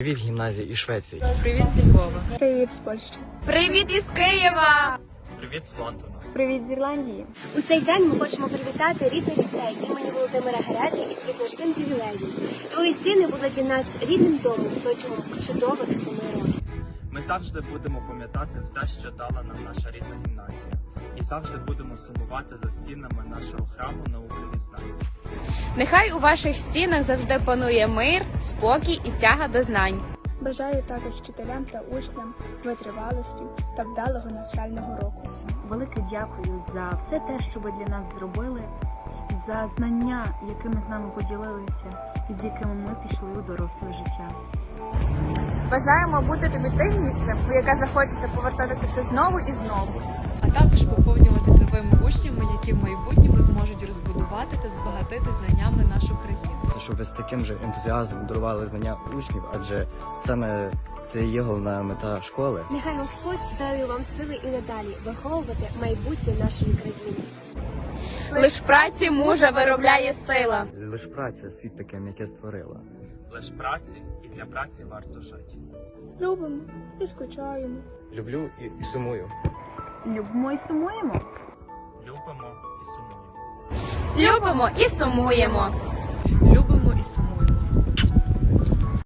Привіт гімназії із Швеції. Привіт зі Львова. Привіт з Польщі. Привіт із Києва. Привіт з Лондона. Привіт з Ірландії. У цей день ми хочемо привітати рідний ліцей імені Володимира Герети із визначним ювілеєм. Твої стіни будуть для нас рідним домом протягом чудових семи років. Ми завжди будемо пам'ятати все, що дала нам наша рідна гімназія, і завжди будемо сумувати за стінами нашого храму науки і знань. Нехай у ваших стінах завжди панує мир, спокій і тяга до знань. Бажаю також вчителям та учням витривалості та вдалого навчального року. Велике дякую за все те, що ви для нас зробили, за знання, якими з нами поділилися, і з якими ми пішли у доросле життя. Бажаємо бути тобі тим місцем, у яке захочеться повертатися все знову і знову. а також поповнюватись новими учнями, які в майбутньому зможуть розбудувати та збагатити знаннями нашу країну. Щоб ви з таким же ентузіазмом дарували знання учнів, адже саме це є головна мета школи. Нехай Господь дарує вам сили і надалі виховувати майбутнє нашої країни. Лиш праці мужа виробляє сила. Лиш праця світ таким, яке створила. Лиш праці і для праці варто жити. Любимо і скучаємо. Люблю і, і сумую. Любимо і сумуємо. Любимо і сумуємо. Любимо і сумуємо.